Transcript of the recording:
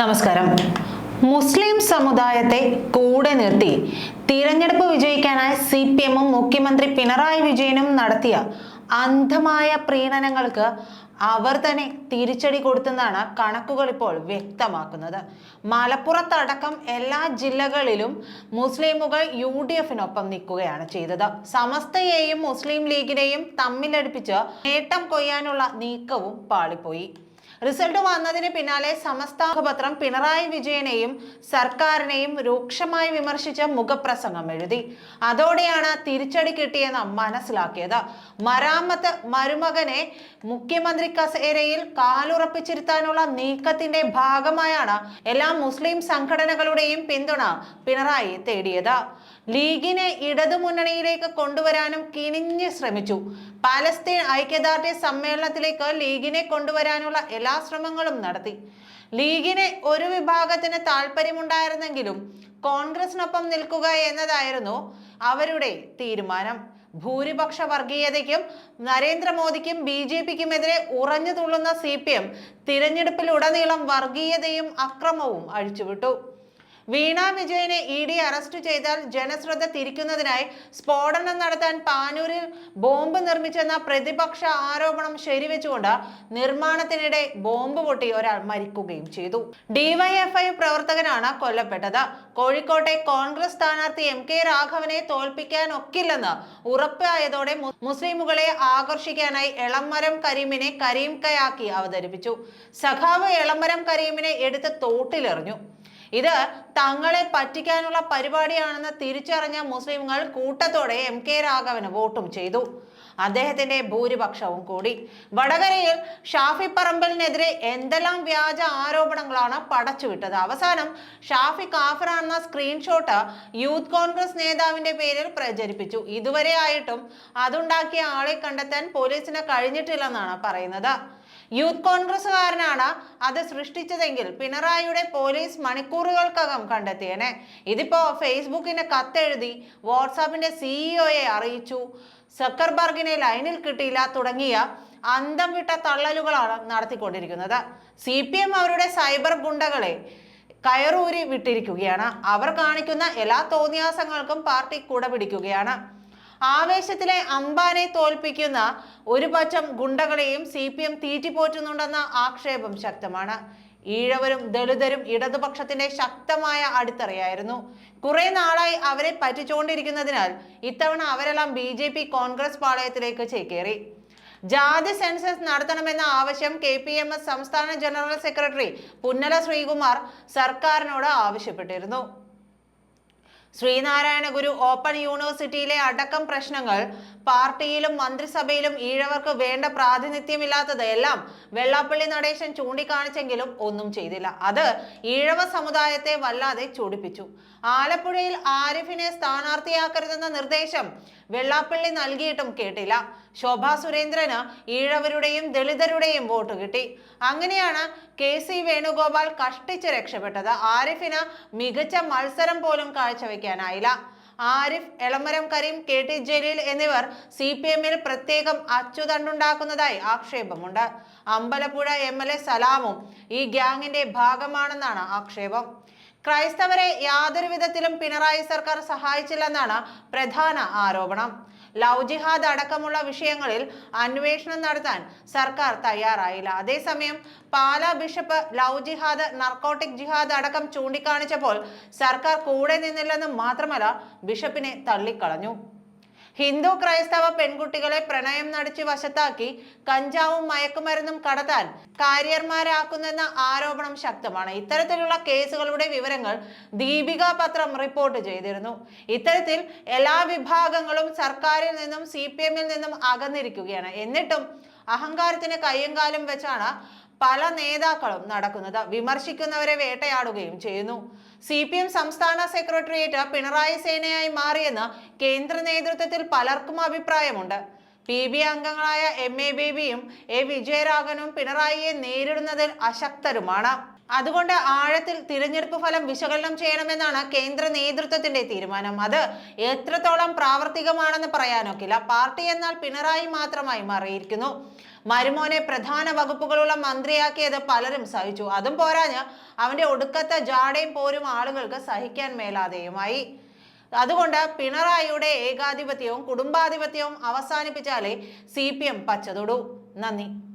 നമസ്കാരം. മുസ്ലിം സമുദായത്തെ കൂടെ നിർത്തി തിരഞ്ഞെടുപ്പ് വിജയിക്കാനായി സി പി എമ്മും മുഖ്യമന്ത്രി പിണറായി വിജയനും നടത്തിയ അന്ധമായ പ്രീണനങ്ങൾക്ക് അവർ തന്നെ തിരിച്ചടി കൊടുത്തെന്നാണ് കണക്കുകൾ ഇപ്പോൾ വ്യക്തമാക്കുന്നത്. മലപ്പുറത്തടക്കം എല്ലാ ജില്ലകളിലും മുസ്ലിമുകൾ യു ഡി എഫിനൊപ്പം നിൽക്കുകയാണ് ചെയ്തത്. സമസ്തയെയും മുസ്ലിം ലീഗിനെയും തമ്മിലടുപ്പിച്ച് നേട്ടം കൊയ്യാനുള്ള നീക്കവും പാളിപ്പോയി. റിസൾട്ട് വന്നതിന് പിന്നാലെ സമസ്താപത്രം പിണറായി വിജയനെയും സർക്കാരിനെയും രൂക്ഷമായി വിമർശിച്ച മുഖപ്രസംഗം എഴുതി. അതോടെയാണ് തിരിച്ചടി കിട്ടിയെന്ന് മനസ്സിലാക്കിയത്. മരാമത്ത് മരുമകനെ മുഖ്യമന്ത്രി കസേരയിൽ കാലുറപ്പിച്ചിരുത്താനുള്ള നീക്കത്തിന്റെ ഭാഗമായാണ് എല്ലാ മുസ്ലിം സംഘടനകളുടെയും പിന്തുണ പിണറായി തേടിയത്. ലീഗിനെ ഇടതുമുന്നണിയിലേക്ക് കൊണ്ടുവരാനും കിണിഞ്ഞ് ശ്രമിച്ചു. പാലസ്തീൻ ഐക്യദാർഢ്യ സമ്മേളനത്തിലേക്ക് ലീഗിനെ കൊണ്ടുവരാനുള്ള എല്ലാ ശ്രമങ്ങളും നടത്തി. ലീഗിനെ ഒരു വിഭാഗത്തിന് താല്പര്യമുണ്ടായിരുന്നെങ്കിലും കോൺഗ്രസിനൊപ്പം നിൽക്കുക എന്നതായിരുന്നു അവരുടെ തീരുമാനം. ഭൂരിപക്ഷ വർഗീയതയ്ക്കും നരേന്ദ്രമോദിക്കും ബി ജെ പിക്കുമെതിരെ ഉറഞ്ഞു തുള്ളുന്ന സി പി എം തിരഞ്ഞെടുപ്പിലുടനീളം വർഗീയതയും അക്രമവും അഴിച്ചുവിട്ടു. വീണ വിജയനെ ഇ ഡി അറസ്റ്റ് ചെയ്താൽ ജനശ്രദ്ധ തിരിക്കുന്നതിനായി സ്ഫോടനം നടത്താൻ പാനൂരിൽ ബോംബ് നിർമ്മിച്ചെന്ന പ്രതിപക്ഷ ആരോപണം ശരിവെച്ചുകൊണ്ട് നിർമ്മാണത്തിനിടെ ബോംബ് പൊട്ടി ഒരാൾ മരിക്കുകയും ചെയ്തു. ഡിവൈഎഫ്ഐ പ്രവർത്തകനാണ് കൊല്ലപ്പെട്ടത്. കോഴിക്കോട്ടെ കോൺഗ്രസ് സ്ഥാനാർത്ഥി എം കെ രാഘവനെ തോൽപ്പിക്കാൻ ഒക്കില്ലെന്ന് ഉറപ്പായതോടെ മുസ്ലിമുകളെ ആകർഷിക്കാനായി എളമരം കരീമിനെ കരീംകയാക്കി അവതരിപ്പിച്ചു. സഖാവ് എളമരം കരീമിനെ എടുത്ത് തോട്ടിലെറിഞ്ഞു. ഇത് തങ്ങളെ പറ്റിക്കാനുള്ള പരിപാടിയാണെന്ന് തിരിച്ചറിഞ്ഞ മുസ്ലിങ്ങൾ കൂട്ടത്തോടെ എം കെ രാഘവന് വോട്ടും ചെയ്തു. അദ്ദേഹത്തിന്റെ ഭൂരിപക്ഷവും കൂടി. വടകരയിൽ ഷാഫി പറമ്പലിനെതിരെ എന്തെല്ലാം വ്യാജ ആരോപണങ്ങളാണ് പടച്ചുവിട്ടത്? അവസാനം ഷാഫി കാഫറാണെന്ന സ്ക്രീൻഷോട്ട് യൂത്ത് കോൺഗ്രസ് നേതാവിന്റെ പേരിൽ പ്രചരിപ്പിച്ചു. ഇതുവരെ ആയിട്ടും അതുണ്ടാക്കിയ ആളെ കണ്ടെത്താൻ പോലീസിന് കഴിഞ്ഞിട്ടില്ലെന്നാണ് പറയുന്നത്. യൂത്ത് കോൺഗ്രസ്സുകാരനാണ് അത് സൃഷ്ടിച്ചതെങ്കിൽ പിണറായിയുടെ പോലീസ് മണിക്കൂറുകൾക്കകം കണ്ടെത്തിയേനെ. ഇതിപ്പോ ഫേസ്ബുക്കിന്റെ കത്തെഴുതി വാട്സാപ്പിന്റെ സിഇഒയെ അറിയിച്ചു. സക്കർബർഗിനെ ലൈനിൽ കിട്ടിയില്ല തുടങ്ങിയ അന്തം വിട്ട തള്ളലുകളാണ് നടത്തിക്കൊണ്ടിരിക്കുന്നത്. സി പി എം അവരുടെ സൈബർ ഗുണ്ടകളെ കയറൂരി വിട്ടിരിക്കുകയാണ്. അവർ കാണിക്കുന്ന എല്ലാ തോന്നിയാസങ്ങൾക്കും പാർട്ടി കുടപിടിക്കുകയാണ്. ആവേശത്തിലെ അംബാനെ തോൽപ്പിക്കുന്ന ഒരു പറ്റം ഗുണ്ടകളെയും സി പി എം തീറ്റിപ്പോറ്റുന്നുണ്ടെന്ന ആക്ഷേപം ശക്തമാണ്. ഈഴവരും ദളിതരും ഇടതുപക്ഷത്തിന്റെ ശക്തമായ അടിത്തറയായിരുന്നു. കുറെ നാളായി അവരെ പറ്റിച്ചുകൊണ്ടിരിക്കുന്നതിനാൽ ഇത്തവണ അവരെല്ലാം ബി ജെ പി കോൺഗ്രസ് പാളയത്തിലേക്ക് ചേക്കേറി. ജാതി സെൻസസ് നടത്തണമെന്ന ആവശ്യം കെ പി എം എസ് സംസ്ഥാന ജനറൽ സെക്രട്ടറി പുന്നല ശ്രീകുമാർ സർക്കാരിനോട് ആവശ്യപ്പെട്ടിരുന്നു. ശ്രീനാരായണ ഗുരു ഓപ്പൺ യൂണിവേഴ്സിറ്റിയിലെ അടക്കം പ്രശ്നങ്ങൾ പാർട്ടിയിലും മന്ത്രിസഭയിലും ഈഴവർക്ക് വേണ്ട പ്രാതിനിധ്യമില്ലാത്തത് എല്ലാം വെള്ളാപ്പള്ളി നടേശൻ ചൂണ്ടിക്കാണിച്ചെങ്കിലും ഒന്നും ചെയ്തില്ല. അത് ഈഴവ സമുദായത്തെ വല്ലാതെ ചൂടിപ്പിച്ചു. ആലപ്പുഴയിൽ ആരിഫിനെ സ്ഥാനാർത്ഥിയാക്കരുതെന്ന നിർദ്ദേശം വെള്ളാപ്പള്ളി നൽകിയിട്ടും കേട്ടില്ല. ശോഭാ സുരേന്ദ്രന് ഈഴവരുടെയും ദളിതരുടെയും വോട്ട് കിട്ടി. അങ്ങനെയാണ് കെ സി വേണുഗോപാൽ കഷ്ടിച്ച് രക്ഷപ്പെട്ടത്. ആരിഫിന് മികച്ച മത്സരം പോലും കാഴ്ചവെക്കാനായില്ല. ആരിഫ് എളമരം കരീം കെ ടി ജലീൽ എന്നിവർ സി പി എമ്മിൽ പ്രത്യേകം അച്ചുതണ്ടുണ്ടാക്കുന്നതായി ആക്ഷേപമുണ്ട്. അമ്പലപ്പുഴ എം എൽ എ സലാമും ഈ ഗ്യാങ്ങിന്റെ ഭാഗമാണെന്നാണ് ആക്ഷേപം. ക്രൈസ്തവരെ യാതൊരു വിധത്തിലും പിണറായി സർക്കാർ സഹായിച്ചില്ലെന്നാണ് പ്രധാന ആരോപണം. ലവ് ജിഹാദ് അടക്കമുള്ള വിഷയങ്ങളിൽ അന്വേഷണം നടത്താൻ സർക്കാർ തയ്യാറായില്ല. അതേസമയം Pala bishop love jihad narcotic jihad അടക്കം ചൂണ്ടിക്കാണിച്ചപ്പോൾ സർക്കാർ കൂടെ നിന്നില്ലെന്ന് മാത്രമല്ല ബിഷപ്പിനെ തള്ളിക്കളഞ്ഞു. ഹിന്ദു ക്രൈസ്തവ പെൺകുട്ടികളെ പ്രണയം നടിച്ച് വശത്താക്കി കഞ്ചാവും മയക്കുമരുന്നും കടത്താൻ കാരിയർമാരാക്കുന്നെന്ന ആരോപണം ശക്തമാണ്. ഇത്തരത്തിലുള്ള കേസുകളുടെ വിവരങ്ങൾ ദീപിക പത്രം റിപ്പോർട്ട് ചെയ്തിരുന്നു. ഇത്തരത്തിൽ എല്ലാ വിഭാഗങ്ങളും സർക്കാരിൽ നിന്നും സി നിന്നും അകന്നിരിക്കുകയാണ്. എന്നിട്ടും അഹങ്കാരത്തിന് കയ്യും കാലും വെച്ചാണ് പല നേതാക്കളും നടക്കുന്നത് വിമർശിക്കുന്നവരെ വേട്ടയാടുകയും ചെയ്യുന്നു. സി പി എം സംസ്ഥാന സെക്രട്ടേറിയറ്റ് പിണറായി സേനയായി മാറിയെന്ന് കേന്ദ്ര നേതൃത്വത്തിൽ പലർക്കും അഭിപ്രായമുണ്ട്. പി ബി അംഗങ്ങളായ എം എ ബേബിയും എ വിജയരാഘവനും പിണറായിയെ നേരിടുന്നതിൽ അശക്തരുമാണ്. അതുകൊണ്ട് ആഴത്തിൽ തിരഞ്ഞെടുപ്പ് ഫലം വിശകലനം ചെയ്യണമെന്നാണ് കേന്ദ്ര നേതൃത്വത്തിന്റെ തീരുമാനം. അത് എത്രത്തോളം പ്രാവർത്തികമാണെന്ന് പറയാനൊക്കില്ല. പാർട്ടി എന്നാൽ പിണറായി മാത്രമായി മാറിയിരിക്കുന്നു. മരുമോനെ പ്രധാന വകുപ്പുകളുള്ള മന്ത്രിയാക്കിയത് പലരും സഹിച്ചു. അതും പോരാഞ്ഞ് അവന്റെ ഒടുക്കത്തെ ജാടയും പോരും ആളുകൾക്ക് സഹിക്കാൻ മേലാതെയുമായി. അതുകൊണ്ട് പിണറായിയുടെ ഏകാധിപത്യവും കുടുംബാധിപത്യവും അവസാനിപ്പിച്ചാലേ സി പി എം പച്ചതൊടൂ. നന്ദി.